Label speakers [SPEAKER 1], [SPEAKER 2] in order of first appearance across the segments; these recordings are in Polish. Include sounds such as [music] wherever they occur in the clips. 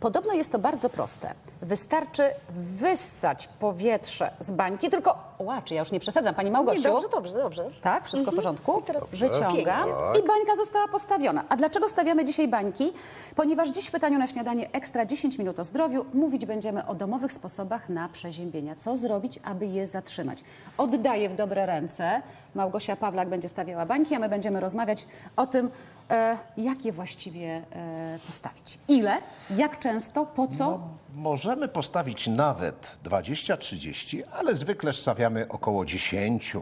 [SPEAKER 1] Podobno jest to bardzo proste. Wystarczy wyssać powietrze z bańki, tylko, ła, czy ja już nie przesadzam, Pani Małgosiu?
[SPEAKER 2] Nie, dobrze, dobrze, dobrze.
[SPEAKER 1] Tak, wszystko w porządku?
[SPEAKER 2] teraz
[SPEAKER 1] Wyciągam
[SPEAKER 2] pięknie.
[SPEAKER 1] i bańka została postawiona. A dlaczego stawiamy dzisiaj bańki? Ponieważ dziś w pytaniu na śniadanie ekstra 10 minut o zdrowiu mówić będziemy o domowych sposobach na przeziębienia. Co zrobić, aby je zatrzymać? Oddaję w dobre ręce. Małgosia Pawlak będzie stawiała bańki, a my będziemy rozmawiać o tym, e, jak je właściwie e, postawić. Ile, jak często, po co?
[SPEAKER 3] Możemy postawić nawet 20-30, ale zwykle stawiamy około 10.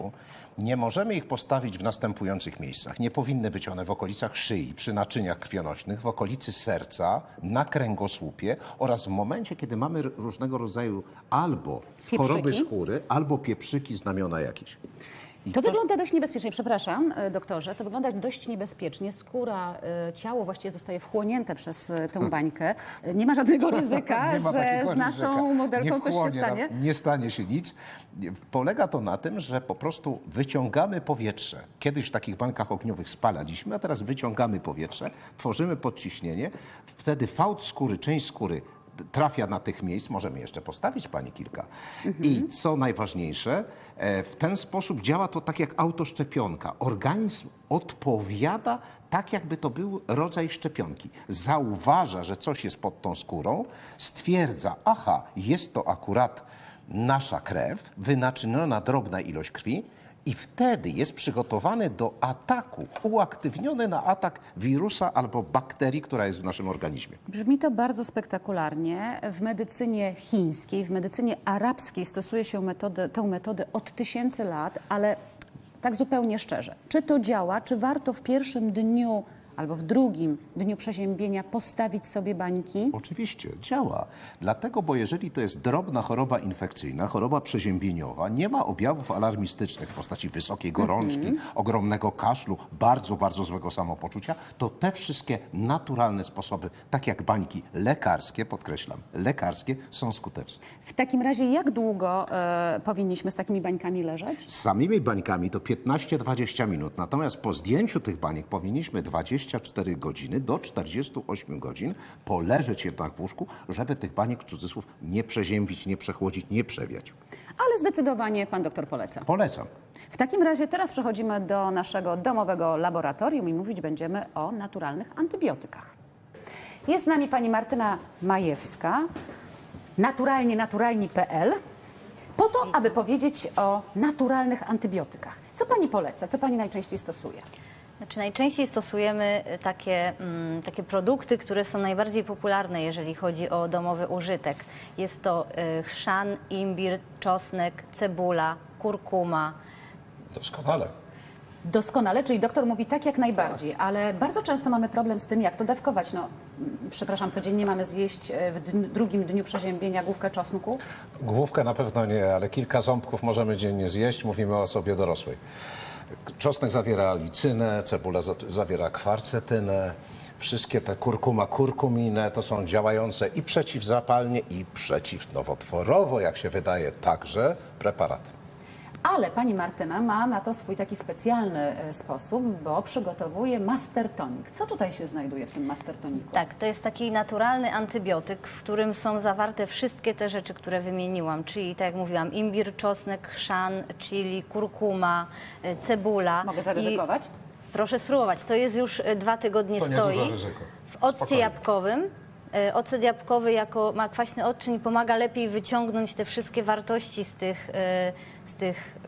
[SPEAKER 3] Nie możemy ich postawić w następujących miejscach. Nie powinny być one w okolicach szyi, przy naczyniach krwionośnych, w okolicy serca, na kręgosłupie oraz w momencie, kiedy mamy różnego rodzaju albo choroby
[SPEAKER 1] Pieprzyki?
[SPEAKER 3] skóry, albo pieprzyki, znamiona jakieś. I
[SPEAKER 1] To wygląda dość niebezpiecznie, przepraszam, e, doktorze. To wygląda dość niebezpiecznie. Skóra, e, ciało właściwie zostaje wchłonięte przez e, tę bańkę. E, Nie ma żadnego [laughs] ryzyka,
[SPEAKER 3] ma
[SPEAKER 1] że z naszą
[SPEAKER 3] ryzyka.
[SPEAKER 1] modelką
[SPEAKER 3] Nie
[SPEAKER 1] coś się
[SPEAKER 3] wchłonie
[SPEAKER 1] stanie.
[SPEAKER 3] Nie stanie się nic. Polega to na tym, że po prostu wyciągamy powietrze. Kiedyś w takich bankach ogniowych spalaliśmy, a teraz wyciągamy powietrze, tworzymy podciśnienie. Wtedy fałd skóry, część skóry trafia na tych miejsc, możemy jeszcze postawić pani kilka. I co najważniejsze, e, w ten sposób działa to tak jak autoszczepionka. Organizm odpowiada tak, jakby to był rodzaj szczepionki. Zauważa, że coś jest pod tą skórą, stwierdza, aha, jest to akurat nasza krew, wynaczyniona drobna ilość krwi, i wtedy jest przygotowany do ataku, uaktywniony na atak wirusa albo bakterii, która jest w naszym organizmie.
[SPEAKER 1] Brzmi to bardzo spektakularnie. W medycynie chińskiej, w medycynie arabskiej stosuje się metodę, tę metodę od tysięcy lat, ale tak zupełnie szczerze. Czy to działa? Czy warto w pierwszym dniu albo w drugim dniu przeziębienia postawić sobie bańki?
[SPEAKER 3] Oczywiście, działa. Dlatego, bo jeżeli to jest drobna choroba infekcyjna, choroba przeziębieniowa, nie ma objawów alarmistycznych w postaci wysokiej gorączki, ogromnego kaszlu, bardzo, bardzo złego samopoczucia, to te wszystkie naturalne sposoby, tak jak bańki lekarskie, podkreślam, lekarskie, są skuteczne.
[SPEAKER 1] W takim razie jak długo e, powinniśmy z takimi bańkami leżeć?
[SPEAKER 3] Z samymi bańkami to 15-20 minut, natomiast po zdjęciu tych baniek powinniśmy 24 godziny do 48 godzin poleżeć jednak w łóżku, żeby tych baniek cudzysłów nie przeziębić, nie przechłodzić, nie przewiać.
[SPEAKER 1] Ale zdecydowanie pan doktor poleca.
[SPEAKER 3] Polecam.
[SPEAKER 1] W takim razie teraz przechodzimy do naszego domowego laboratorium i mówić będziemy o naturalnych antybiotykach. Jest z nami pani Martyna Majewska, naturalnie naturalni.pl, po to, aby powiedzieć o naturalnych antybiotykach. Co pani poleca? Co pani najczęściej stosuje?
[SPEAKER 4] Znaczy najczęściej stosujemy y, takie, mm, takie produkty, które są najbardziej popularne, jeżeli chodzi o domowy użytek. Jest to y, chrzan, imbir, czosnek, cebula, kurkuma.
[SPEAKER 3] Doskonale.
[SPEAKER 1] Doskonale, czyli doktor mówi tak jak najbardziej, ale bardzo często mamy problem z tym, jak to dawkować. No, mm, przepraszam, codziennie mamy zjeść e, w dniu, drugim dniu przeziębienia główkę czosnku.
[SPEAKER 5] Główkę na pewno nie, ale kilka ząbków możemy dziennie zjeść. Mówimy o osobie dorosłej. Czosnek zawiera licynę, cebula za- zawiera kwarcetynę. Wszystkie te kurkuma, kurkuminę to są działające i przeciwzapalnie, i przeciwnowotworowo, jak się wydaje, także preparaty.
[SPEAKER 1] Ale pani Martyna ma na to swój taki specjalny e, sposób, bo przygotowuje master tonic. Co tutaj się znajduje w tym master toniku?
[SPEAKER 4] Tak, to jest taki naturalny antybiotyk, w którym są zawarte wszystkie te rzeczy, które wymieniłam, czyli tak jak mówiłam, imbir, czosnek, chrzan, chili, kurkuma, y, cebula.
[SPEAKER 1] Mogę zaryzykować?
[SPEAKER 4] I proszę spróbować. To jest już y, dwa tygodnie
[SPEAKER 5] To
[SPEAKER 4] stoi. W occie
[SPEAKER 5] Spokojnie.
[SPEAKER 4] jabłkowym. Y, Ocet jabłkowy jako ma kwaśny odczyn i pomaga lepiej wyciągnąć te wszystkie wartości z tych, y, z tych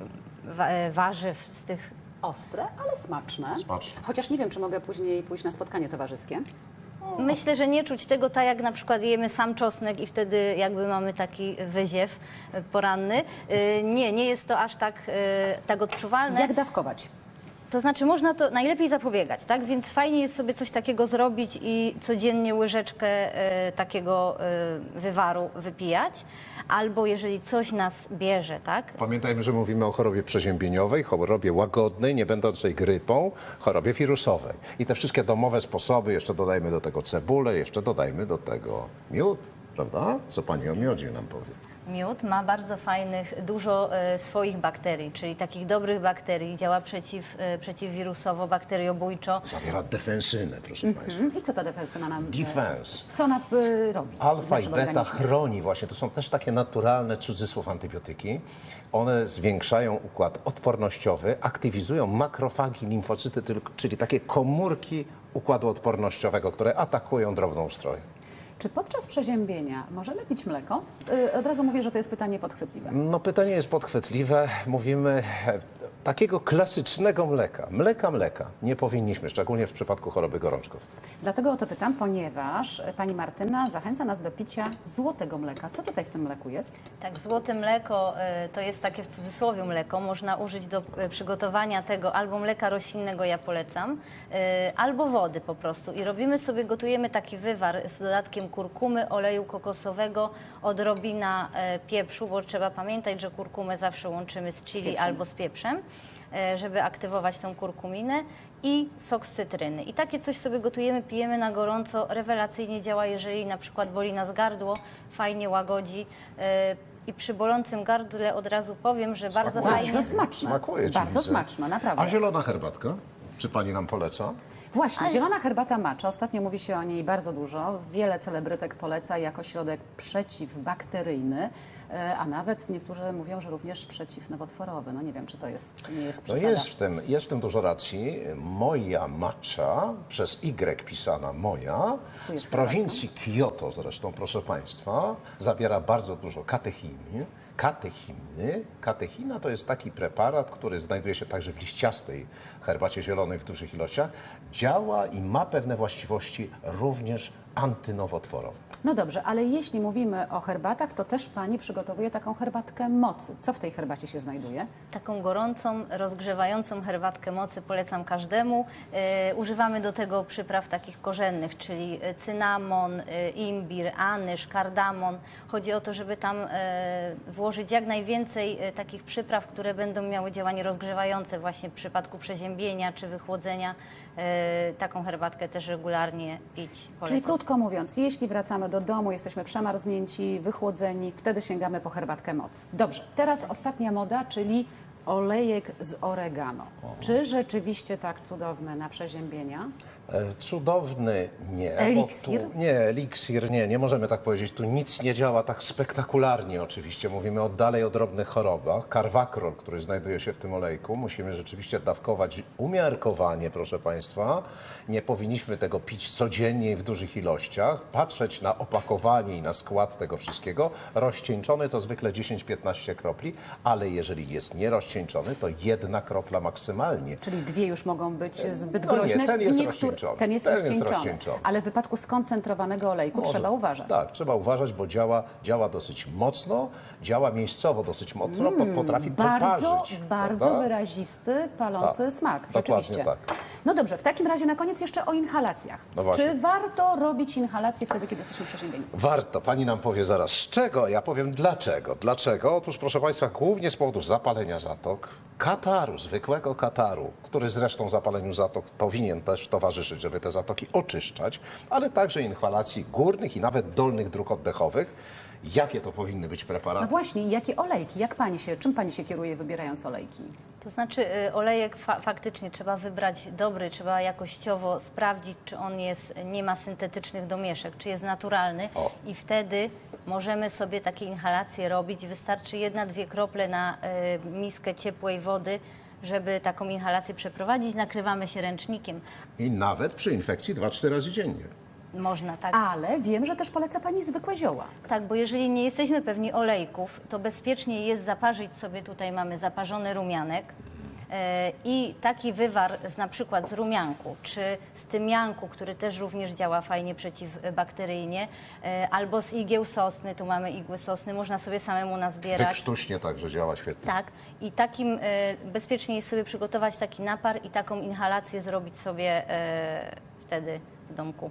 [SPEAKER 4] wa- y, warzyw, z tych
[SPEAKER 1] Ostre, ale smaczne.
[SPEAKER 5] Smaczne.
[SPEAKER 1] Chociaż nie wiem, czy mogę później pójść na spotkanie towarzyskie.
[SPEAKER 4] Myślę, że nie czuć tego tak, jak na przykład jemy sam czosnek i wtedy jakby mamy taki wyziew e, poranny. E, Nie, nie jest to aż tak, e, tak odczuwalne.
[SPEAKER 1] Jak dawkować?
[SPEAKER 4] To znaczy można to najlepiej zapobiegać, tak? Więc fajnie jest sobie coś takiego zrobić i codziennie łyżeczkę e, takiego e, wywaru wypijać. Albo jeżeli coś nas bierze, tak?
[SPEAKER 5] Pamiętajmy, że mówimy o chorobie przeziębieniowej, chorobie łagodnej, nie będącej grypą, chorobie wirusowej. I te wszystkie domowe sposoby, jeszcze dodajmy do tego cebulę, jeszcze dodajmy do tego miód, prawda? Co pani o miodzie nam powie?
[SPEAKER 4] Miód ma bardzo fajnych, dużo e, swoich bakterii, czyli takich dobrych bakterii, działa przeciw, e, przeciwwirusowo, bakteriobójczo.
[SPEAKER 3] Zawiera defensynę, proszę Państwa.
[SPEAKER 1] I co ta defensyna nam... e,
[SPEAKER 3] Defense.
[SPEAKER 1] Co ona robi?
[SPEAKER 3] Alfa i beta
[SPEAKER 1] organizmie?
[SPEAKER 3] chroni właśnie. To są też takie naturalne cudzysłów antybiotyki. One zwiększają układ odpornościowy, aktywizują makrofagi, limfocyty, czyli takie komórki układu odpornościowego, które atakują drobną ustroję.
[SPEAKER 1] Czy podczas przeziębienia możemy pić mleko? E, Od razu mówię, że to jest pytanie podchwytliwe.
[SPEAKER 3] No pytanie jest podchwytliwe. Mówimy takiego klasycznego mleka. Mleka, mleka. Nie powinniśmy, szczególnie w przypadku choroby gorączkowej.
[SPEAKER 1] Dlatego o to pytam, ponieważ pani Martyna zachęca nas do picia złotego mleka. Co tutaj w tym mleku jest?
[SPEAKER 4] Tak, złote mleko e, to jest takie w cudzysłowie mleko. Można użyć do e, przygotowania tego albo mleka roślinnego, ja polecam, e, albo wody po prostu. I robimy sobie, gotujemy taki wywar z dodatkiem kurkumy, oleju kokosowego, odrobina pieprzu, bo trzeba pamiętać, że kurkumę zawsze łączymy z chili
[SPEAKER 1] pieprzem.
[SPEAKER 4] albo z pieprzem, żeby aktywować tą kurkuminę i sok z cytryny. I takie coś sobie gotujemy, pijemy na gorąco, rewelacyjnie działa, jeżeli na przykład boli nas gardło, fajnie łagodzi. e, I przy bolącym gardle od razu powiem, że bardzo fajnie...
[SPEAKER 1] Bardzo smaczne.
[SPEAKER 3] Smakuje ci,
[SPEAKER 1] Bardzo
[SPEAKER 3] widzę.
[SPEAKER 1] smaczne, naprawdę.
[SPEAKER 3] A zielona herbatka? Czy pani nam poleca?
[SPEAKER 1] Właśnie, zielona herbata macza. Ostatnio mówi się o niej bardzo dużo. Wiele celebrytek poleca jako środek przeciwbakteryjny, e, a nawet niektórzy mówią, że również przeciwnowotworowy. No nie wiem, czy to jest, nie jest
[SPEAKER 3] No
[SPEAKER 1] przesada.
[SPEAKER 3] jest w, tym, jest w tym dużo racji. Moja matcha, przez Y pisana moja,
[SPEAKER 1] Tu jest
[SPEAKER 3] z prowincji Kyoto zresztą, proszę Państwa, zawiera bardzo dużo katechiny. Katechiny. Katechina to jest taki preparat, który znajduje się także w liściastej herbacie zielonej w dużych ilościach. Działa i ma pewne właściwości również antynowotworowe.
[SPEAKER 1] No dobrze, ale jeśli mówimy o herbatach, to też Pani przygotowuje taką herbatkę mocy. Co w tej herbacie się znajduje?
[SPEAKER 4] Taką gorącą, rozgrzewającą herbatkę mocy polecam każdemu. E, używamy do tego przypraw takich korzennych, czyli cynamon, e, imbir, anyż, kardamon. Chodzi o to, żeby tam e, włożyć jak najwięcej takich przypraw, które będą miały działanie rozgrzewające właśnie w przypadku przeziębienia czy wychłodzenia. Taką herbatkę też regularnie pić
[SPEAKER 1] Czyli
[SPEAKER 4] polecam.
[SPEAKER 1] krótko mówiąc, jeśli wracamy do domu, jesteśmy przemarznięci, wychłodzeni, wtedy sięgamy po herbatkę mocy. Dobrze, teraz ostatnia moda, czyli olejek z oregano. Czy rzeczywiście tak cudowne na przeziębienia?
[SPEAKER 3] E, Cudowny nie.
[SPEAKER 1] Eliksir?
[SPEAKER 3] Tu, nie, eliksir nie, nie możemy tak powiedzieć. Tu nic nie działa tak spektakularnie oczywiście. Mówimy o dalej o drobnych chorobach. Karwakrol, który znajduje się w tym olejku, musimy rzeczywiście dawkować umiarkowanie, proszę Państwa. Nie powinniśmy tego pić codziennie i w dużych ilościach. Patrzeć na opakowanie i na skład tego wszystkiego. Rozcieńczony to zwykle 10-15 kropli, ale jeżeli jest nierozcieńczony, to jedna kropla maksymalnie.
[SPEAKER 1] Czyli dwie już mogą być zbyt
[SPEAKER 3] no nie,
[SPEAKER 1] groźne.
[SPEAKER 3] ten jest rozcieńczony.
[SPEAKER 1] Ten jest
[SPEAKER 3] Ten jest
[SPEAKER 1] rozcieńczony.
[SPEAKER 3] rozcieńczony.
[SPEAKER 1] Ale w wypadku skoncentrowanego olejku
[SPEAKER 3] Może.
[SPEAKER 1] trzeba uważać.
[SPEAKER 3] Tak, trzeba uważać, bo działa, działa dosyć mocno, działa miejscowo dosyć mocno, bo potrafi
[SPEAKER 1] Mm, Bardzo,
[SPEAKER 3] poparzyć.
[SPEAKER 1] bardzo
[SPEAKER 3] prawda?
[SPEAKER 1] wyrazisty, palący
[SPEAKER 3] Tak,
[SPEAKER 1] smak.
[SPEAKER 3] dokładnie
[SPEAKER 1] Rzeczywiście.
[SPEAKER 3] tak.
[SPEAKER 1] No dobrze, w takim razie na koniec jeszcze o inhalacjach.
[SPEAKER 3] No.
[SPEAKER 1] Czy warto robić inhalacje wtedy, kiedy jesteśmy przeziębieni?
[SPEAKER 3] Warto. Pani nam powie zaraz z czego, ja powiem dlaczego. Dlaczego? Otóż, proszę Państwa, głównie z powodu zapalenia zatok, kataru, zwykłego kataru, który zresztą zapaleniu zatok powinien też towarzyszyć, żeby te zatoki oczyszczać, ale także inhalacji górnych i nawet dolnych dróg oddechowych. Jakie to powinny być
[SPEAKER 1] No
[SPEAKER 3] preparaty?
[SPEAKER 1] właśnie, jakie olejki? Jak pani się, czym pani się kieruje wybierając olejki?
[SPEAKER 4] To znaczy y, olejek fa faktycznie trzeba wybrać dobry, trzeba jakościowo sprawdzić, czy on jest, nie ma syntetycznych domieszek, czy jest naturalny
[SPEAKER 3] O.
[SPEAKER 4] i wtedy możemy sobie takie inhalacje robić. Wystarczy jedna, dwie krople na y, miskę ciepłej wody, żeby taką inhalację przeprowadzić. Nakrywamy się ręcznikiem.
[SPEAKER 3] I nawet przy infekcji 2-4 razy dziennie.
[SPEAKER 4] Można tak.
[SPEAKER 1] Ale wiem, że też poleca pani zwykłe zioła.
[SPEAKER 4] Tak, bo jeżeli nie jesteśmy pewni olejków, to bezpiecznie jest zaparzyć sobie, tutaj mamy zaparzony rumianek i taki wywar z na przykład z rumianku, czy z tymianku, który też również działa fajnie przeciwbakteryjnie, e, albo z igieł sosny, tu mamy igły sosny, można sobie samemu nazbierać.
[SPEAKER 3] Wykrztuśnie także działa świetnie.
[SPEAKER 4] Tak, i takim e, bezpiecznie jest sobie przygotować taki napar i taką inhalację zrobić sobie e, wtedy w domku.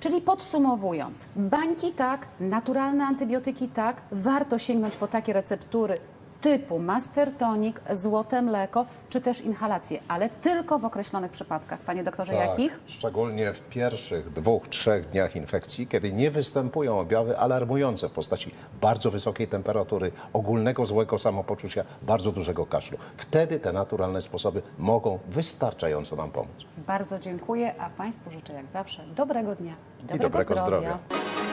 [SPEAKER 1] Czyli podsumowując, bańki tak, naturalne antybiotyki tak, warto sięgnąć po takie receptury typu Master Tonic, złote mleko czy też inhalacje, ale tylko w określonych przypadkach. Panie doktorze,
[SPEAKER 3] Tak,
[SPEAKER 1] jakich?
[SPEAKER 3] Szczególnie w pierwszych dwóch, trzech dniach infekcji, kiedy nie występują objawy alarmujące w postaci bardzo wysokiej temperatury, ogólnego złego samopoczucia, bardzo dużego kaszlu. Wtedy te naturalne sposoby mogą wystarczająco nam pomóc.
[SPEAKER 1] Bardzo dziękuję, a Państwu życzę jak zawsze dobrego dnia i dobrego,
[SPEAKER 3] dobrego zdrowia.
[SPEAKER 1] zdrowia.